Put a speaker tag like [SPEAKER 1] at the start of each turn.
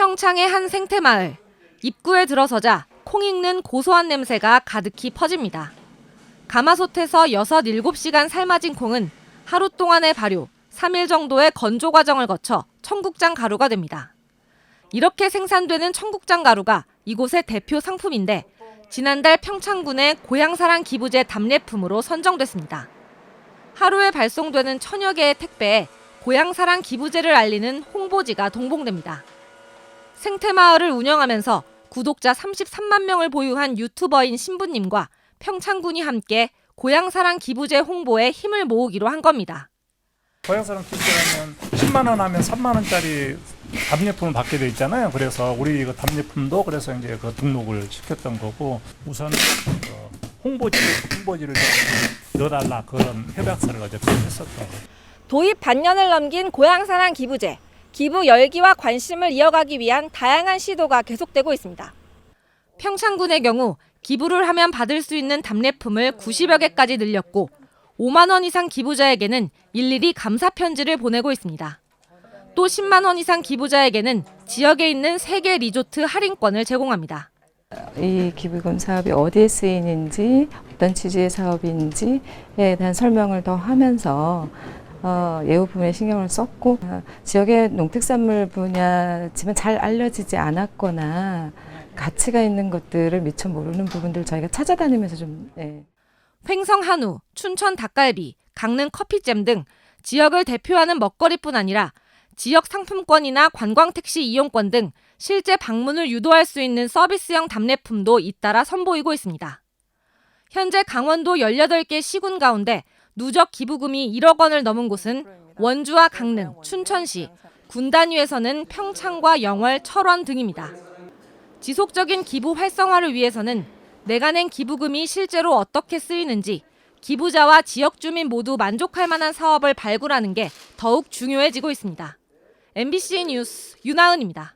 [SPEAKER 1] 평창의 한 생태마을. 입구에 들어서자 콩 익는 고소한 냄새가 가득히 퍼집니다. 가마솥에서 6, 7시간 삶아진 콩은 하루 동안의 발효, 3일 정도의 건조 과정을 거쳐 청국장 가루가 됩니다. 이렇게 생산되는 청국장 가루가 이곳의 대표 상품인데 지난달 평창군의 고향사랑 기부제 답례품으로 선정됐습니다. 하루에 발송되는 천여 개의 택배에 고향사랑 기부제를 알리는 홍보지가 동봉됩니다. 생태마을을 운영하면서 구독자 33만 명을 보유한 유튜버인 신부님과 평창군이 함께 고향사랑 기부제 홍보에 힘을 모으기로 한 겁니다.
[SPEAKER 2] 고향사람 기부하면 10만 원 하면 3만 원짜리 답례품을 받게 돼 있잖아요. 그래서 우리 이거 답례품도 그래서 이제 그 등록을 시켰던 거고 우선 그 홍보지를 홍보지를 좀 넣어달라 그런 협약서를 어제 했었던 거예요.
[SPEAKER 1] 도입 반년을 넘긴 고향사랑 기부제. 기부 열기와 관심을 이어가기 위한 다양한 시도가 계속되고 있습니다. 평창군의 경우 기부를 하면 받을 수 있는 답례품을 90여 개까지 늘렸고 5만 원 이상 기부자에게는 일일이 감사 편지를 보내고 있습니다. 또 10만 원 이상 기부자에게는 지역에 있는 세계 리조트 할인권을 제공합니다.
[SPEAKER 3] 이 기부금 사업이 어디에 쓰이는지 어떤 취지의 사업인지에 대한 설명을 더 하면서 어, 예우 부분에 신경을 썼고 어, 지역의 농특산물 분야지만 잘 알려지지 않았거나 가치가 있는 것들을 미처 모르는 부분들 저희가 찾아다니면서 좀 예.
[SPEAKER 1] 횡성 한우, 춘천 닭갈비, 강릉 커피잼 등 지역을 대표하는 먹거리뿐 아니라 지역 상품권이나 관광 택시 이용권 등 실제 방문을 유도할 수 있는 서비스형 답례품도 잇따라 선보이고 있습니다. 현재 강원도 18개 시군 가운데 누적 기부금이 1억 원을 넘은 곳은 원주와 강릉, 춘천시, 군 단위에서는 평창과 영월, 철원 등입니다. 지속적인 기부 활성화를 위해서는 내가 낸 기부금이 실제로 어떻게 쓰이는지 기부자와 지역 주민 모두 만족할 만한 사업을 발굴하는 게 더욱 중요해지고 있습니다. MBC 뉴스 윤하은입니다.